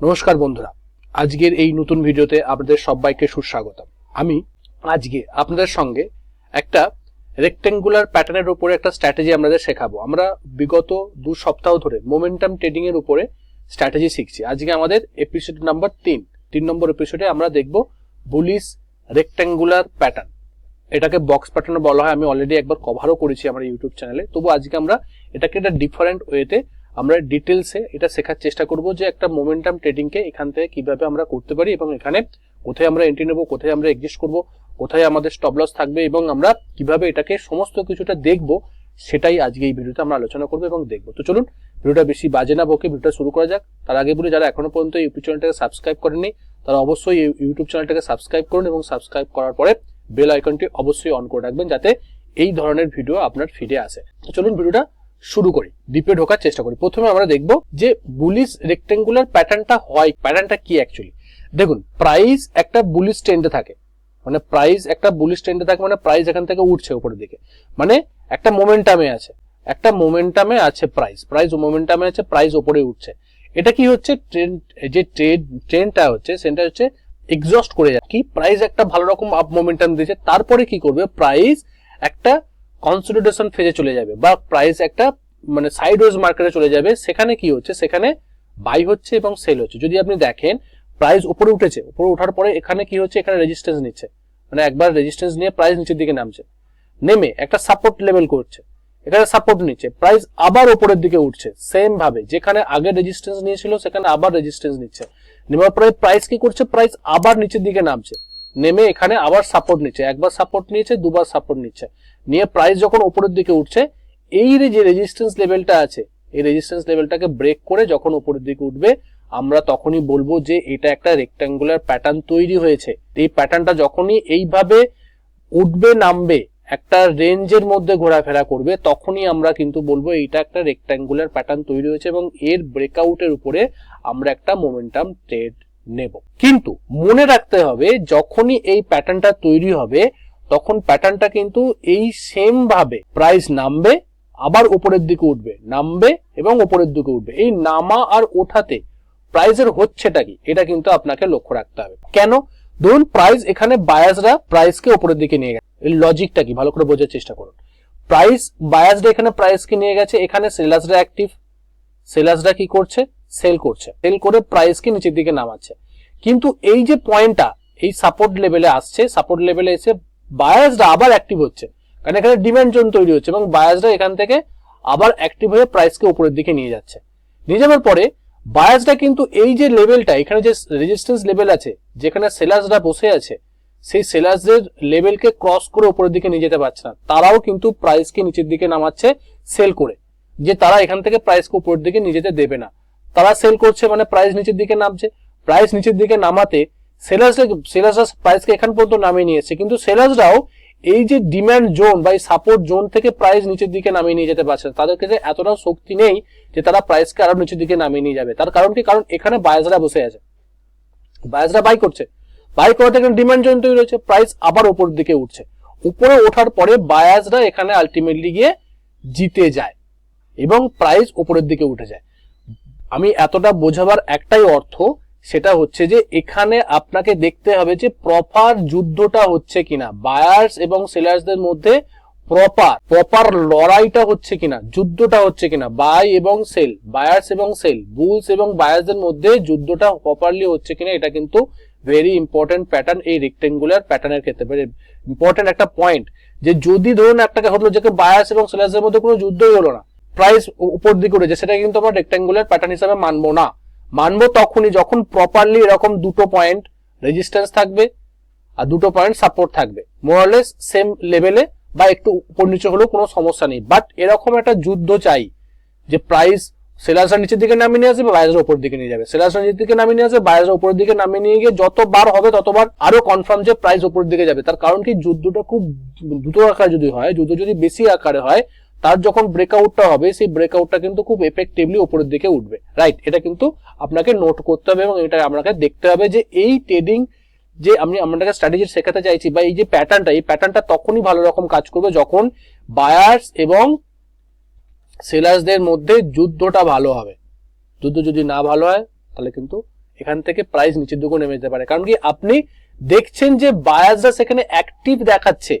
নমস্কার বন্ধুরা। আজকের এই নতুন ভিডিওতে আপনাদের সবাইকে সুস্বাগত আমি আজকে আপনাদের সঙ্গে একটা রেক্টেঙ্গুলার প্যাটার্নের উপরে একটা স্ট্র্যাটেজি আমাদের শেখাবো। আমরা বিগত দু সপ্তাহ ধরে মোমেন্টাম ট্রেডিং এর উপরে স্ট্র্যাটেজি শিখছি। আজকে আমাদের এপিসোড নাম্বার তিন। তিন নম্বর এপিসোডে আমরা দেখব বুলিশ রেক্টেঙ্গুলার প্যাটার্ন এটাকে বক্স প্যাটার্ন বলা হয়। আমি অলরেডি একবার কভারও করেছি আমার ইউটিউব চ্যানেলে তবু আজকে আমরা এটাকে একটা ডিফারেন্ট ওয়েতে আমরা ডিটেলসে এটা শেখার চেষ্টা করব যে একটা মোমেন্টাম ট্রেডিংকে এখান থেকে কীভাবে আমরা করতে পারি এবং এখানে কোথায় আমরা এন্ট্রি নেব, কোথায় আমরা এক্সিস্ট করব, কোথায় আমাদের স্টপ লস থাকবে এবং আমরা কীভাবে এটাকে সমস্ত কিছুটা দেখব সেটাই আজকে এই ভিডিওতে আমরা আলোচনা করব এবং দেখব। তো চলুন, ভিডিওটা বেশি বাজে না বকে ভিডিওটা শুরু করা যাক। তার আগে বলে, যারা এখনও পর্যন্ত ইউটিউব চ্যানেলটাকে সাবস্ক্রাইব করেনি তারা অবশ্যই ইউটিউব চ্যানেলটাকে সাবস্ক্রাইব করুন এবং সাবস্ক্রাইব করার পরে বেল আইকনটি অবশ্যই অন করে রাখবেন যাতে এই ধরনের ভিডিও আপনার ফিডে আসে। তো চলুন, ভিডিওটা শুরু করি ডিপে ঢোকার চেষ্টা করি। প্রথমে আমরা দেখব যে বুলিশ রেক্টেঙ্গুলার প্যাটার্নটা হয় প্যাটার্নটা কি অ্যাকচুয়ালি দেখুন প্রাইস একটা বুলিশ ট্রেন্ডে থাকে। মানে প্রাইস একটা বুলিশ ট্রেন্ডে থাকে মানে প্রাইস এখান থেকে উঠছে উপরের দিকে। মানে একটা মোমেন্টামে আছে। একটা মোমেন্টামে আছে প্রাইস প্রাইস মোমেন্টামে আছে প্রাইস উপরে উঠছে। এটা কি হচ্ছে? ট্রেন্ড যে ট্রেড ট্রেন্ডটা হচ্ছে সেটা হচ্ছে এক্সস্ট করে যায় কি? প্রাইস একটা ভালো রকম আপ মোমেন্টাম দিয়েছে। তারপরে কি করবে? প্রাইস একটা কনসলিডেশন ফেজে চলে যাবে বা প্রাইস একটা মানে সাইড ওয়েজ মার্কেটে চলে যাবে, সেখানে কি হচ্ছে? সেখানে বাই হচ্ছে এবং সেল হচ্ছে। যদি আপনি দেখেন প্রাইস উপরে উঠেছে, উপরে ওঠার পরে এখানে কি হচ্ছে? এখানে রেজিস্ট্যান্স নিচ্ছে। মানে একবার রেজিস্ট্যান্স নিয়ে প্রাইস নিচের দিকে নামছে। নেমে একটা সাপোর্ট লেভেল করছে। এখানে সাপোর্ট নিচ্ছে। প্রাইস আবার উপরের দিকে উঠছে। সেম ভাবে, যেখানে আগে রেজিস্ট্যান্স নিয়েছিল, সেখানে আবার রেজিস্ট্যান্স নিচ্ছে। নেওয়ার পরে প্রাইস কি করছে? প্রাইস আবার নিচের দিকে নামছে। নেমে এখানে আবার সাপোর্ট নিচ্ছে। একবার সাপোর্ট নিয়েছে, দুবার সাপোর্ট নিচ্ছে। নিয়ে প্রাইস যখন উপরের দিকে উঠছে, এই যে রেজিস্ট্যান্স লেভেলটা আছে, এই রেজিস্ট্যান্স লেভেলটাকে ব্রেক করে যখন উপরের দিকে উঠবে, আমরা তখনই বলব যে এটা একটা রেক্টাঙ্গুলার প্যাটার্ন তৈরি হয়েছে। এই প্যাটার্নটা যখনই এইভাবে উঠবে, নামবে, একটা রেঞ্জের মধ্যে ঘোরাফেরা করবে, তখনই আমরা কিন্তু বলব এইটা একটা রেক্ট্যাঙ্গুলার প্যাটার্ন তৈরি হয়েছে এবং এর ব্রেকআউটের উপরে আমরা একটা মোমেন্টাম ট্রেড নেব। কিন্তু মনে রাখতে হবে, যখনই এই প্যাটার্নটা তৈরি হবে তখন প্যাটার্নটা কিন্তু এই সেম ভাবে প্রাইস নামবে, আবার উপরের দিকে উঠবে, নামবে এবং উপরের দিকে উঠবে। এই নামা আর ওঠাতে প্রাইসের হচ্ছেটা কি? এটা কিন্তু আপনাকে লক্ষ্য রাখতে হবে। কেন? ধরুন প্রাইস এখানে বায়াসরা প্রাইসকে উপরের দিকে নিয়ে গেছে। এই লজিকটা কি? ভালো করে বোঝার চেষ্টা করুন। প্রাইস বায়াসরা এখানে প্রাইসকে নিয়ে গেছে, এখানে সেলার্সরা অ্যাক্টিভ সেলার্সরা কি করছে? সেল করছে। সেল করে প্রাইসকে নিচের দিকে নামাচ্ছে। কিন্তু এই যে পয়েন্টটা এই সাপোর্ট লেভেলে আসছে সাপোর্ট লেভেলে এসে বায়াসরা আবার অ্যাক্টিভ হচ্ছে। কারণ এখানে ডিম্যান্ড জোন তৈরি হচ্ছে এবং বায়াসরা এখান থেকে আবার অ্যাক্টিভ হয়ে প্রাইসকে উপরের দিকে নিয়ে যাচ্ছে। নিয়ে যাওয়ার পরে বায়াসরা কিন্তু এই যে লেভেলটা এখানে যে রেজিস্ট্যান্স লেভেল আছে, যেখানে সেলার্সরা বসে আছে, সেই সেলার্সদের লেভেলকে ক্রস করে উপরের দিকে নিয়ে যেতে পারছে না। তারাও কিন্তু প্রাইসকে নিচের দিকে নামাচ্ছে সেল করে। যে তারা এখান থেকে প্রাইসকে উপরের দিকে নিয়ে যেতে দেবে না। তারা সেল করছে মানে প্রাইস নিচের দিকে নামছে। প্রাইস নিচের দিকে নামাতে সেলার্স সেলার্সরা প্রাইসকে এখান পর্যন্ত নামিয়ে নিয়ে এসছে কিন্তু সেলার্সরাও এই যে ডিমান্ড জোন বা এই সাপোর্ট জোন থেকে প্রাইস নিচের দিকে নামিয়ে নিয়ে যেতে পারছে তাদের কাছে এতটা শক্তি নেই যে তারা প্রাইসকে আরও নিচের দিকে নামিয়ে নিয়ে যাবে। তার কারণ কি? কারণ এখানে বায়াসরা বসে আছে। বায়াসরা বাই করছে। বাই করাতে এখানে ডিমান্ড জোন তৈরি হয়েছে। প্রাইস আবার উপর দিকে উঠছে। উপরে ওঠার পরে বায়াসরা এখানে আলটিমেটলি গিয়ে জিতে যায় এবং প্রাইস উপরের দিকে উঠে যায়। আমি এতটা বোঝাবার একটাই অর্থ সেটা হচ্ছে যে এখানে আপনাকে দেখতে হবে যে প্রপার যুদ্ধটা হচ্ছে কিনা বায়ার্স এবং সেলার্সদের মধ্যে প্রপার প্রপার লড়াইটা হচ্ছে কিনা, যুদ্ধটা হচ্ছে কিনা বাই এবং সেল বায়ার্স এবং সেল বুলস এবং বায়ার্সদের মধ্যে যুদ্ধটা প্রপারলি হচ্ছে কিনা, এটা কিন্তু ভেরি ইম্পর্টেন্ট প্যাটার্ন এই রেক্টেঙ্গুলার প্যাটার্নের ক্ষেত্রে ইম্পর্টেন্ট একটা পয়েন্ট যে যদি ধরুন একটাকে হলো যে বায়ার্স এবং সেলার্সদের মধ্যে কোনো যুদ্ধই হলো না প্রাইস উপর দিকে উঠেছে, সেটা কিন্তু আমরা রেক্টেঙ্গুলার প্যাটার্ন হিসাবে মানবো না। মানবো তখনই যখন প্রপারলি এরকম দুটো পয়েন্ট রেজিস্ট্যান্স থাকবে আর দুটো পয়েন্ট সাপোর্ট থাকবে। মোরলেস সেম লেভেলে বা একটু উপর নিচে হলেও কোনো সমস্যা নেই। বাট এরকম একটা যুদ্ধ চাই যে প্রাইস সেলার্সরা নিচের দিকে নামিয়ে নিয়ে আসবে বায়াসরা উপর দিকে নিয়ে যাবে। সেলার্সরা নিচের দিকে নামিয়ে নিয়ে আসবে বায়াসরা উপরের দিকে নামিয়ে নিয়ে গিয়ে যতবার হবে ততবার আরও কনফার্ম যে প্রাইস উপরের দিকে যাবে। তার কারণ কি, যুদ্ধটা খুব দ্রুত আকারে যদি হয়, যুদ্ধ যদি বেশি আকারে হয় তার যখন ব্রেকআউটটা হবে, সেই ব্রেকআউটটা কিন্তু খুব এফেক্টিভলি উপরের দিকে উঠবে। রাইট এটা কিন্তু আপনাকে নোট করতে হবে এবং এটা আপনাকে দেখতে হবে যে এই ট্রেডিং যে আমি আপনাকে স্ট্র্যাটেজি শেখাতে চাইছি বা এই যে প্যাটার্নটা এই প্যাটার্নটা তখনই ভালো রকম কাজ করবে যখন বায়ার্স এবং সেলার্সদের মধ্যে যুদ্ধটা ভালো হবে। যুদ্ধ যদি না ভালো হয়, তাহলে কিন্তু এখান থেকে প্রাইস নিচের দিকে নেমে যেতে পারে। কারণ কি, আপনি দেখছেন যে বায়ার্সরা সেখানে অ্যাক্টিভ দেখাচ্ছে।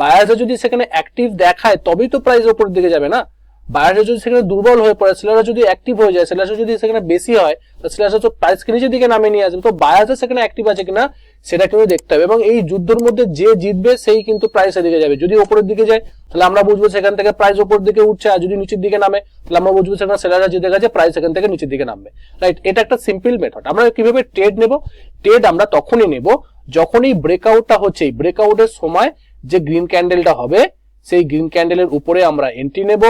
বায়াসরা যদি সেখানে অ্যাক্টিভ দেখায়, তবেই তো প্রাইস ওপরের দিকে যাবে না। বায়াসরা যদি সেখানে দুর্বল হয়ে পড়ে, সেলাররা যদি অ্যাক্টিভ হয়ে যায়, সেলাররা যদি সেখানে বেশি হয়, তো সেলাররা তো প্রাইসকে নিচের দিকে নামিয়ে নিয়ে আসবে। তো বায়াসরা সেখানে অ্যাক্টিভ আছে কিনা, সেটা কিন্তু দেখতে হবে। এবং এই যুদ্ধের মধ্যে যে জিতবে, সেই কিন্তু প্রাইসের দিকে যাবে। যদি ওপরের দিকে যায়, তাহলে আমরা বুঝব সেখান থেকে প্রাইস ওপরের দিকে উঠছে। আর যদি নিচের দিকে নামে, তাহলে আমরা বুঝব সেখানে সেলাররা জিতে গেছে প্রাইস সেখান থেকে নিচের দিকে নামবে। রাইট এটা একটা সিম্পল মেথড আমরা কীভাবে ট্রেড নেব? ট্রেড আমরা তখনই নেব যখন এই ব্রেকআউটটা হচ্ছে। এই ব্রেকআউটের সময় যে গ্রিন ক্যান্ডেলটা হবে, সেই গ্রিন ক্যান্ডেলের উপরে আমরা এন্ট্রি নেব,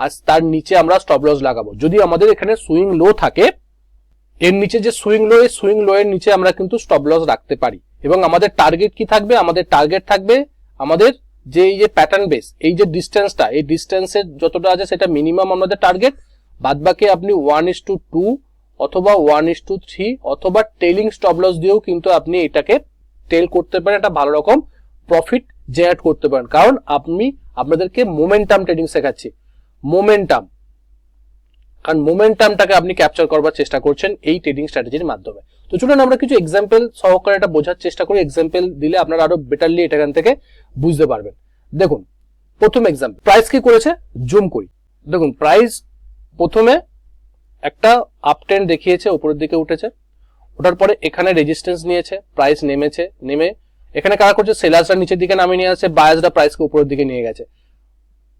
আর তার নিচে আমরা স্টপ লস লাগাবো। যদি আমাদের এখানে সুইং লো থাকে, এর নিচে যে সুইং লো এই সুইং লো এর নিচে আমরা কিন্তু স্টপ লস রাখতে পারি। এবং আমাদের টার্গেট কি থাকবে? আমাদের টার্গেট থাকবে আমাদের যে এই যে প্যাটার্ন বেস এই যে ডিস্টেন্সটা এই ডিস্টেন্সের যতটা আছে সেটা মিনিমাম আমাদের টার্গেট বাদ বাকি আপনি ওয়ান ইস টু টু অথবা ওয়ান ইস টু থ্রি অথবা টেলিং স্টপ লস দিয়েও কিন্তু আপনি এটাকে টেল করতে পারেন। একটা ভালো রকম প্রফিট জেনারেট করতে পারেন। কারণ আপনি আপনাদেরকে মোমেন্টাম ট্রেডিং শেখাচ্ছি। মোমেন্টাম কারণ মোমেন্টামটাকে আপনি ক্যাপচার করবার চেষ্টা করছেন এই ট্রেডিং স্ট্র্যাটেজির মাধ্যমে। তো চলুন আমরা কিছু এক্সাম্পল সহকারে এটা বোঝার চেষ্টা করি। এক্সাম্পল দিলে আপনারা আরও বেটারলি এটা এখান থেকে বুঝতে পারবেন। দেখুন, প্রথম এক্সাম্পল প্রাইস কি করেছে? জুম করি। দেখুন প্রাইস প্রথমে একটা আপ ট্রেন্ড দেখিয়েছে, উপরের দিকে উঠেছে। ওঠার পরে এখানে রেজিস্ট্যান্স নিয়েছে প্রাইস নেমেছে, নেমে এখানে কারা করছে? সেলার্সরা নিচের দিকে নামিয়ে নিয়ে আসছে, বায়াসরা প্রাইসকে উপরের দিকে নিয়ে গেছে।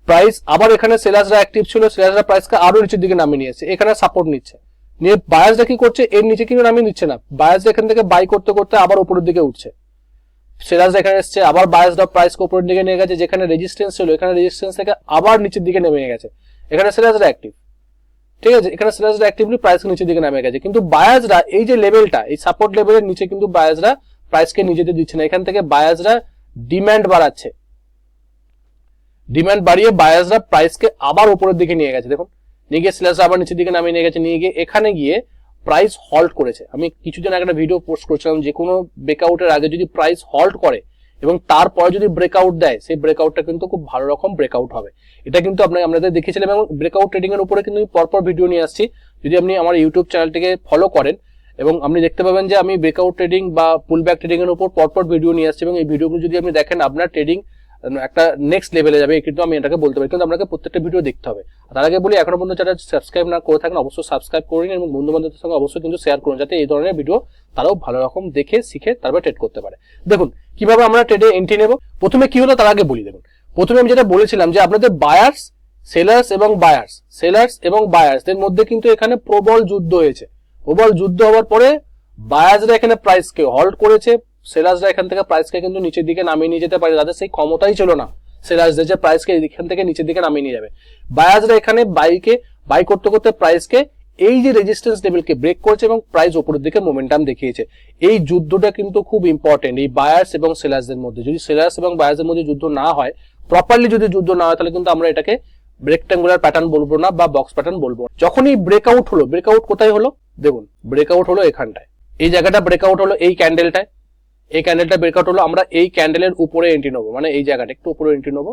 প্রাইস আবার এখানে সেলার্সরা অ্যাক্টিভ ছিল, সেলার্সরা প্রাইসকে আরও নিচের দিকে নামিয়ে নিয়েছে এখানে সাপোর্ট নিচ্ছে। নিয়ে বায়াসরা কি করছে? এর নিচে কিন্তু নামিয়ে নিচ্ছে না। বায়াসরা এখান থেকে বাই করতে করতে আবার উপরের দিকে উঠছে। সেলার্সরা এখানে এসছে, আবার বায়াসরা প্রাইসকে উপরের দিকে নিয়ে গেছে, যেখানে রেজিস্ট্যান্স ছিল, এখানে রেজিস্ট্যান্স থেকে আবার নিচের দিকে নেমে গেছে। এখানে সেলার্সরা অ্যাক্টিভ ঠিক আছে? এখানে সেলার্সরা অ্যাক্টিভলি প্রাইস নিচের দিকে নামে গেছে। কিন্তু বায়াসরা এই যে লেভেলটা এই সাপোর্ট লেভেলের নিচে কিন্তু বায়াসরা প্রাইসকে নিজেদের দিচ্ছে না। এখান থেকে বায়াসরা ডিমান্ড বাড়াচ্ছে। ডিমান্ড বাড়িয়ে বায়াসরা প্রাইসকে আবার উপরের দিকে নিয়ে গেছে। দেখুন, নিয়ে গিয়ে সেলার্সরা আবার নিচের দিকে নামিয়ে নিয়ে গেছে। নিয়ে গিয়ে এখানে গিয়ে প্রাইস হল্ট করেছে। আমি কিছুদিন আগে একটা ভিডিও পোস্ট করেছিলাম, যে কোনো ব্রেকআউটের আগে যদি প্রাইস হল্ট করে এবং তারপরে যদি ব্রেকআউট দেয়, সেই ব্রেকআউটটা কিন্তু খুব ভালো রকম ব্রেকআউট হবে। এটা কিন্তু আপনি আপনাদের দেখিয়েছিলাম এবং ব্রেকআউট ট্রেডিং এর উপরে কিন্তু আমি পরপর ভিডিও নিয়ে আসছি। যদি আপনি আমার ইউটিউব চ্যানেলটিকে ফলো করেন এবং আপনি দেখতে পাবেন যে আমি ব্রেকআউট ট্রেডিং বা পুল ব্যাক ট্রেডিং এর উপর পরপর ভিডিও নিয়ে আসছি এবং এই ভিডিওগুলো যদি আপনি দেখেন, আপনার ট্রেডিং একটা নেক্সট লেভেলে যাবে। কিন্তু আমি এটাকে বলতে পারি, কিন্তু আপনাকে প্রত্যেকটা ভিডিও দেখতে হবে। তার আগে বলি, এখনও পর্যন্ত যারা সাবস্ক্রাইব না করে থাকেন, অবশ্যই সাবস্ক্রাইব করুন এবং বন্ধু বান্ধবদের সঙ্গে অবশ্যই কিন্তু শেয়ার করুন, যাতে এই ধরনের ভিডিও তারাও ভালো রকম দেখে, শিখে তারপর ট্রেড করতে পারে। দেখুন, কীভাবে আমরা ট্রেডে এন্ট্রি নেব? প্রথমে কি হলো তার আগে বলি, দেখুন। প্রথমে আমি যেটা বলেছিলাম যে আপনাদের বায়ার্স সেলার্স এবং বায়ার্স সেলার্স এবং বায়ার্স এর মধ্যে কিন্তু এখানে প্রবল যুদ্ধ হয়েছে। প্রবল যুদ্ধ হওয়ার পরে বায়াজরা এখানে প্রাইসকে হল্ট করেছে। সেলার্সরা এখান থেকে প্রাইসকে কিন্তু নিচের দিকে নামিয়ে নিয়ে যেতে পারে। তাদের সেই ক্ষমতাই ছিল না। সেলার্সদের যে প্রাইসকে এখান থেকে নিচের দিকে নামিয়ে নিয়ে যাবে। বায়াজরা এখানে বাইকে বাই করতে করতে প্রাইসকে এই যে রেজিস্ট্যান্স লেভেলকে ব্রেক করেছে এবং প্রাইস উপরের দিকে মোমেন্টাম দেখিয়েছে। এই যুদ্ধটা কিন্তু খুব ইম্পর্টেন্ট এই বায়ার্স এবং সেলার্সদের মধ্যে। যদি সেলার্স এবং বায়ার্সের মধ্যে যুদ্ধ না হয় প্রপারলি যদি যুদ্ধ না হয়, তাহলে কিন্তু আমরা এটাকে রেক্টাঙ্গুলার প্যাটার্ন বলব না বা বক্স প্যাটার্ন বলব না। যখনই ব্রেকআউট হলো ব্রেকআউট কোথায় হলো? দেখুন ব্রেকআউট হলো এখানটায়। এই জায়গাটা ব্রেকআউট হলো এই ক্যান্ডেলটায় এই ক্যান্ডেলটা ব্রেকআউট হলো আমরা এই ক্যান্ডেলের উপরে এন্ট্রি নেব। মানে এই জায়গাটা, একটু উপরে এন্ট্রি নেব।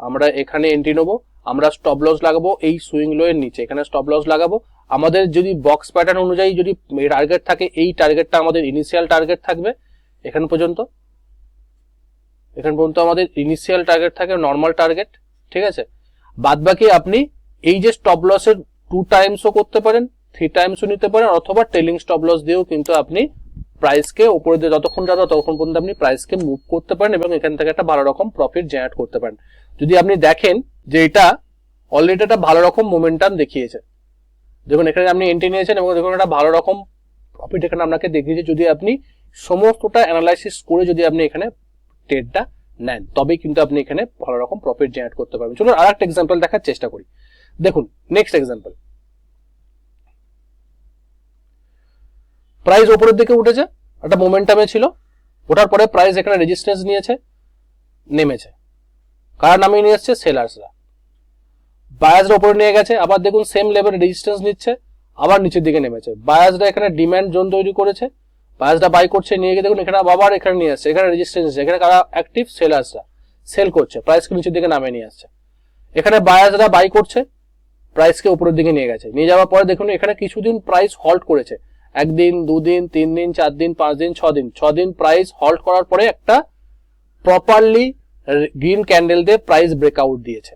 আমরা এখানে এন্ট্রি নেব। আমরা স্টপ লস লাগাবো এই সুইং লো এর নিচে। এখানে স্টপ লস লাগাবো। আমাদের যদি বক্স প্যাটার্ন অনুযায়ী যদি টার্গেট থাকে, এই টার্গেটটা আমাদের ইনিশিয়াল টার্গেট থাকবে। এখান পর্যন্ত। এখান পর্যন্ত আমাদের ইনিশিয়াল টার্গেট থাকে নর্মাল টার্গেট ঠিক আছে? বাদ বাকি আপনি এই যে স্টপ লসের টু টাইমসও করতে পারেন। থ্রি টাইমসও নিতে পারেন অথবা টেলিং স্টপ লস দিয়েও কিন্তু আপনি প্রাইসকে উপরে দিয়ে যতক্ষণ যাবে ততক্ষণ পর্যন্ত আপনি প্রাইসকে মুভ করতে পারেন এবং এখান থেকে একটা ভালো রকম প্রফিট জেনারেট করতে পারেন। যদি আপনি দেখেন যে এটা অলরেডি একটা ভালো রকম মোমেন্টাম দেখিয়েছে। দেখুন, এখানে আপনি এন্ট্রি নিয়েছেন এবং দেখুন একটা ভালো রকম প্রফিট এখানে আপনাকে দেখিয়েছে। যদি আপনি সমস্তটা অ্যানালাইসিস করে যদি আপনি এখানে ট্রেডটা নেন, তবেই কিন্তু আপনি এখানে ভালো রকম প্রফিট জেনারেট করতে পারবেন। চলুন আর একটা এক্সাম্পল দেখার চেষ্টা করি। দেখুন নেক্সট এক্সাম্পল প্রাইস ওপরের দিকে উঠেছে, একটা মোমেন্টামে ছিল। ওঠার পরে প্রাইস এখানে রেজিস্ট্যান্স নিয়েছে, নেমেছে। কারা নামিয়ে নিয়ে এসছে? সেলার্সরা বায়াসরা ওপরে নিয়ে গেছে, আবার দেখুন সেম লেভেল রেজিস্ট্যান্স নিচ্ছে, আবার নিচের দিকে নেমেছে। বায়াসরা এখানে ডিম্যান্ড জোন তৈরি করেছে বায়াসরা বাই করছে, নিয়ে গিয়ে দেখুন এখানে আবার এখানে নিয়ে আসছে, এখানে রেজিস্ট্যান্স এখানে কারা অ্যাক্টিভ সেলার্সরা সেল করছে প্রাইসকে নিচের দিকে নামিয়ে নিয়ে আসছে। এখানে বায়াসরা বাই করছে প্রাইসকে উপরের দিকে নিয়ে গেছে। নিয়ে যাওয়ার পরে দেখুন এখানে কিছুদিন প্রাইস হল্ট করেছে। একদিন, দুদিন তিন দিন চার দিন পাঁচ দিন ছ দিন ছ দিন প্রাইস হল্ট করার পরে একটা প্রপারলি গ্রিন ক্যান্ডেল দিয়ে প্রাইস ব্রেকআউট দিয়েছে।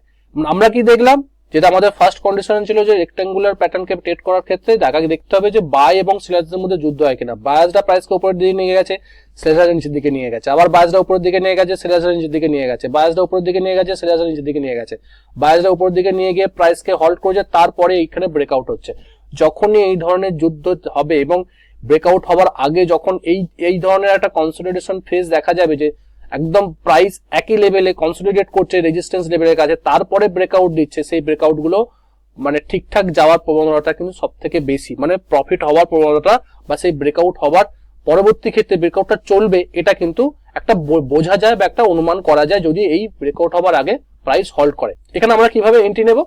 আমরা কি দেখলাম? যেটা আমাদের ফার্স্ট কন্ডিশন ছিল যে রেক্টাঙ্গুলার প্যাটার্নকে ট্রেড করার ক্ষেত্রে দেখাকে দেখতে হবে যে বাই এবং সেলার্সদের মধ্যে যুদ্ধ হয় কিনা। বায়াসটা প্রাইসকে উপরের দিকে নিয়ে গেছে সেলার্সরা নিচের দিকে নিয়ে গেছে। আবার বায়াসটা উপরের দিকে নিয়ে গেছে সেলার্সরা নিচের দিকে নিয়ে গেছে। বায়াসটা উপরের দিকে নিয়ে গেছে সেলার্সরা নিচের দিকে নিয়ে গেছে। বায়াসটা উপরের দিকে নিয়ে গিয়ে প্রাইসকে হল্ট করেছে, তারপরে এইখানে ব্রেকআউট হচ্ছে। যখনই এই ধরনের যুদ্ধ হবে এবং ব্রেকআউট হওয়ার আগে যখন এই এই ধরনের একটা কনসলিডেশন ফেজ দেখা যাবে যে একদম প্রাইস একই লেভেলে কনসলিডেট করছে রেজিস্ট্যান্স লেভেলের কাছে, তারপরে ব্রেকআউট দিচ্ছে, সেই ব্রেকআউটগুলো মানে ঠিকঠাক যাওয়ার প্রবণতাটা কিন্তু সব থেকে বেশি। মানে প্রফিট হওয়ার প্রবণতা বা সেই ব্রেকআউট হওয়ার পরবর্তী ক্ষেত্রে ব্রেকআউটটা চলবে, এটা কিন্তু একটা বোঝা যায় বা একটা অনুমান করা যায় যদি এই ব্রেকআউট হওয়ার আগে প্রাইস হল্ট করে। এখানে আমরা কীভাবে এন্ট্রি নেব?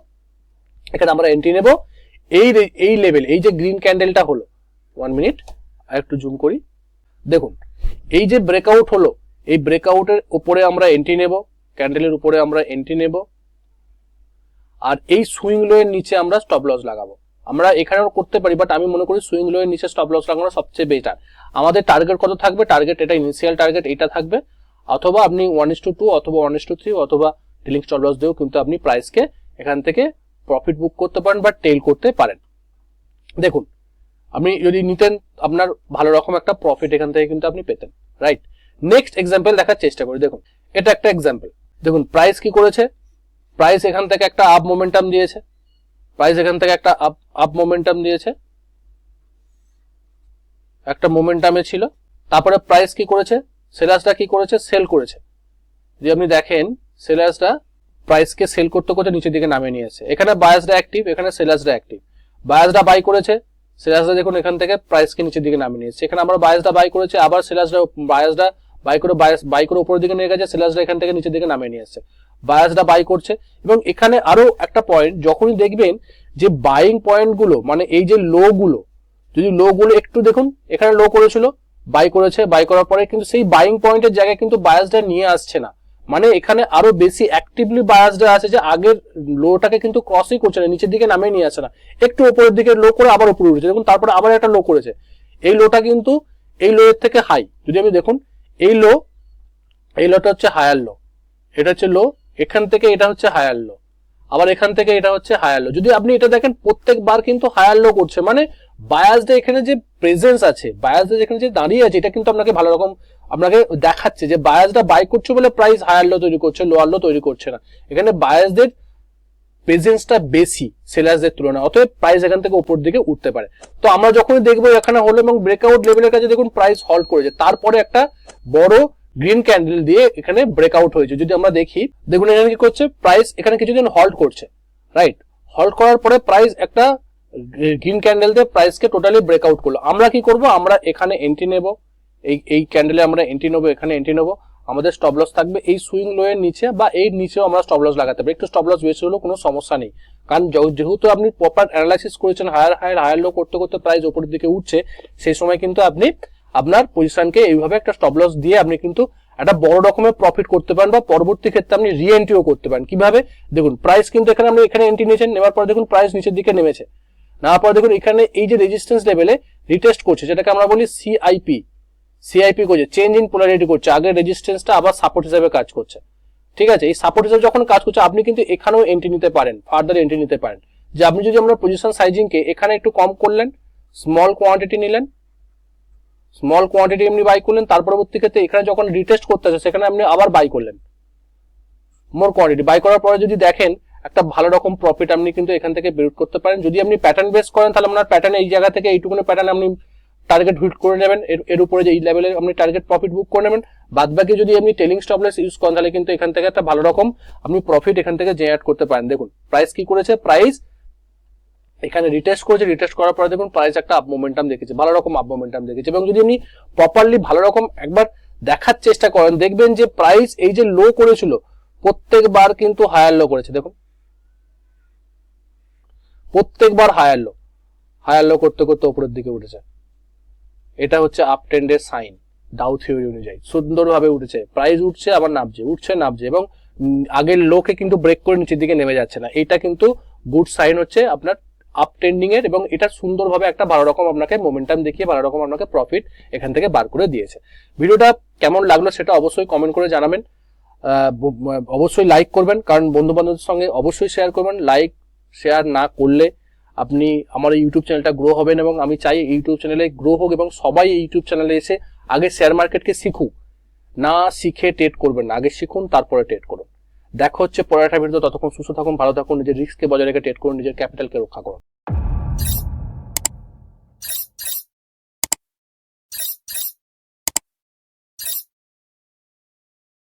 এখানে আমরা এন্ট্রি নেব। এই এই লেভেল এই যে গ্রিন ক্যান্ডেলটা হলো ওয়ান মিনিট আর একটু জুম করি। দেখুন, এই যে ব্রেকআউট হলো, এই ব্রেকআউটের উপরে আমরা এন্ট্রি নেব ক্যান্ডেলের উপরে আমরা এন্ট্রি নেব, আর এই সুইং লোয়ের নিচে আমরা স্টপ লস লাগাবো। আমরা এখানেও করতে পারি বাট আমি মনে করি সুইং লোয়ের নিচে স্টপ লস লাগানো সবচেয়ে বেটার আমাদের টার্গেট কত থাকবে? টার্গেট এটা ইনিশিয়াল টার্গেট এটা থাকবে। অথবা আপনি ওয়ান ইস টু টু অথবা ওয়ান ইস টু থ্রি অথবা টেলিং স্টপ লস দিয়েও কিন্তু আপনি প্রাইসকে এখান থেকে প্রফিট বুক করতে পারেন বা টেল করতে পারেন। দেখুন, আপনি যদি নিতেন, আপনার ভালো রকম একটা প্রফিট এখান থেকে কিন্তু আপনি পেতেন রাইট নেক্সট এক্সাম্পল দেখার চেষ্টা করি, দেখুন। এটা একটা এক্সাম্পল দেখুন প্রাইস কি করেছে? প্রাইস এখান থেকে একটা আপ মোমেন্টাম দিয়েছে। প্রাইস এখান থেকে একটা আপ আপ মোমেন্টাম দিয়েছে। একটা মোমেন্টামে ছিল। তারপরে প্রাইস কি করেছে? সেলার্সটা কি করেছে? সেল করেছে। যদি আপনি দেখেন সেলার্সটা প্রাইসকে সেল করতে করতে নিচের দিকে নামিয়ে নিয়ে এসেছে এখানে বায়াসরা অ্যাক্টিভ এখানে সেলার্সটা অ্যাক্টিভ বায়াসরা বাই করেছে সেলার্সটা দেখুন এখান থেকে প্রাইসকে নিচের দিকে নামিয়ে নিয়ে এসেছে এখানে আমরা বায়াসটা বাই করেছে, আবার সেলার্সটা বায়াসরা বাই করে বায়াস বাই করে উপরের দিকে নিয়ে গেছে সেলার্সটা এখান থেকে নিচের দিকে নামিয়ে নিয়ে এসেছে বায়াসটা বাই করছে, এবং এখানে আরও একটা পয়েন্ট যখনই দেখবেন যে বাইং পয়েন্টগুলো মানে এই যে লো গুলো, যদি লো গুলো একটু দেখুন, এখানে লো করেছিল বাই করেছে বাই করার পরে কিন্তু সেই বাইং পয়েন্টের জায়গায় কিন্তু বায়াসটা নিয়ে আসছে না। মানে এখানে আরও বেশি অ্যাক্টিভলি বায়াসটা আছে যে আগের লোটাকে কিন্তু ক্রসই করছে না, নিচের দিকে নামিয়ে নিয়ে আসে না। একটু উপরের দিকে লো করে আবার উপরে উঠেছে। দেখুন, তারপরে আবার একটা লো করেছে। এই লোটা কিন্তু, এই লো এর থেকে হাই যদি আমি দেখুন, এই লো এই লোটা হচ্ছে হায়ার লো এটা হচ্ছে লো এখান থেকে এটা হচ্ছে হায়ার লো আবার এখান থেকে এটা হচ্ছে হায়ার লো যদি আপনি এটা দেখেন, প্রত্যেকবার কিন্তু হায়ার লো করছে। মানে বায়াসদের এখানে যে প্রেজেন্স আছে বায়াসদের এখানে যে দাঁড়িয়ে আছে, এটা কিন্তু আপনাকে ভালো রকম, আপনাকে দেখাচ্ছে যে বায়াসটা বাই করছে বলে প্রাইস হায়ার লো তৈরি করছে লোয়ার লো তৈরি করছে না। এখানে বায়াসদের প্রেজেন্সটা বেশি সেলার্সদের তুলনায়, অতএব প্রাইস এখান থেকে উপর দিকে উঠতে পারে। তো আমরা যখনই দেখব এখানে হলো এবং ব্রেকআউট লেভেলের কাছে দেখুন প্রাইস হল্ট করেছে, তারপরে একটা বড় গ্রিন ক্যান্ডেল দিয়ে এখানে ব্রেকআউট হয়েছে। যদি আমরা দেখি, দেখুন এখানে কি করছে প্রাইস এখানে কিছুদিন হল্ট করছে রাইট হল্ট করার পরে প্রাইস একটা গ্রিন ক্যান্ডেল দিয়ে প্রাইসকে টোটালি ব্রেকআউট করল। আমরা কি করব? আমরা এখানে এন্ট্রি নেব। এই এই ক্যান্ডেলে আমরা এন্ট্রি নেব, এখানে এন্ট্রি নেব। আমাদের স্টপ লস থাকবে এই সুইং লো এর নিচে বা এই নিচেও আমরা স্টপ লস লাগাতে পারি। একটু স্টপ লস বেশি হলেও কোনো সমস্যা নেই। কারণ যেহেতু আপনি প্রপার অ্যানালাইসিস করেছেন হায়ার হায়ার হায়ার লো করতে করতে প্রাইস উপরের দিকে উঠছে, সেই সময় কিন্তু আপনি আপনার পজিশনকে এইভাবে একটা স্টপ লস দিয়ে আপনি কিন্তু একটা বড় রকমের প্রফিট করতে পারেন বা পরবর্তী ক্ষেত্রে আপনি রি এন্ট্রিও করতে পারেন। কীভাবে? দেখুন প্রাইস কিন্তু এখানে আপনি এখানে এন্ট্রি নিয়েছেন, নেওয়ার পর দেখুন প্রাইস নিচের দিকে নেমেছে। নেওয়ার পর দেখুন, এখানে এই যে রেজিস্ট্যান্স লেভেলে রিটেস্ট করছে, যেটাকে আমরা বলি সিআইপি সিআইপি করছে চেঞ্জ ইন পোলারিটি করছে, আগের রেজিস্ট্যান্সটা আবার সাপোর্ট হিসেবে কাজ করছে। ঠিক আছে, এই সাপোর্ট হিসেবে যখন কাজ করছে, আপনি কিন্তু এখানেও এন্ট্রি নিতে পারেন ফার্দার এন্ট্রি নিতে পারেন। যে আপনি যদি আমরা পজিশন সাইজিংকে এখানে একটু কম করলেন স্মল কোয়ান্টিটি নিলেন স্মল কোয়ান্টিটি এমনি বাই করলেন, তার পরবর্তী ক্ষেত্রে এখানে যখন রিটেস্ট করতে আছে সেখানে আপনি আবার বাই করলেন। মোর কোয়ান্টিটি বাই করার পরে যদি দেখেন একটা ভালো রকম প্রফিট আপনি কিন্তু এখান থেকে বিল্ড করতে পারেন। যদি আপনি প্যাটার্ন বেস করেন, তাহলে আপনার প্যাটার্ন এই জায়গা থেকে এইটুকুনি প্যাটার্ন আপনি টার্গেট হিট করে নেবেন। এর- এর উপরে যে এই লেভেলে আপনি টার্গেট প্রফিট বুক করে নেবেন। বাদ বাকি যদি আপনি টেলিং স্টপলেস ইউজ করেন, তাহলে কিন্তু এখান থেকে একটা ভালো রকম আপনি প্রফিট এখান থেকে জেনারেট করতে পারেন। দেখুন প্রাইস কি করেছে? প্রাইস এখানে রিটেস্ট করেছে। রিটেস্ট করার পরে দেখুন প্রাইস একটা আপ মোমেন্টাম দেখেছে। ভালো রকম আপ মোমেন্টাম দেখেছে। এবং যদি আপনি প্রপারলি ভালো রকম একবার দেখার চেষ্টা করেন, দেখবেন যে প্রাইস এই যে লো করেছিল, প্রত্যেকবার কিন্তু হায়ার লো করেছে। দেখুন প্রত্যেকবার হায়ার লো হায়ার লো করতে করতে উপরের দিকে উঠেছে। এটা হচ্ছে আপ ট্রেন্ডের সাইন ডাউ থিওরি অনুযায়ী। সুন্দরভাবে উঠেছে। প্রাইস উঠছে, আবার নামছে, উঠছে, নামছে, এবং আগের লোকে কিন্তু ব্রেক করে নিচের দিকে নেমে যাচ্ছে না। এটা কিন্তু গুড সাইন হচ্ছে আপনার আপ ট্রেন্ডিং এর, এবং এটা সুন্দরভাবে একটা ভালো রকম আপনাকে মোমেন্টাম দেখিয়ে ভালো রকম আপনাকে প্রফিট এখান থেকে বার করে দিয়েছে। ভিডিওটা কেমন লাগল সেটা অবশ্যই কমেন্ট করে জানাবেন। অবশ্যই লাইক করবেন, কারণ বন্ধু বান্ধবদের সঙ্গে অবশ্যই শেয়ার করবেন। লাইক শেয়ার না করলে আপনি আমার ইউটিউব চ্যানেলটা গ্রো হবেন এবং আমি চাই ইউটিউব চ্যানেলে গ্রো হোক এবং সবাই ইউটিউব চ্যানেলে এসে আগে শেয়ার মার্কেটকে শিখুক। না শিখে ট্রেড করবেন না, আগে শিখুন, তারপরে ট্রেড করুন। দেখা হচ্ছে পরের ভিতরে ততক্ষণ সুস্থ থাকুন, ভালো থাকুন, নিজের রিস্ককে বজায় রেখে ট্রেড করুন, নিজের ক্যাপিটালকে রক্ষা করুন।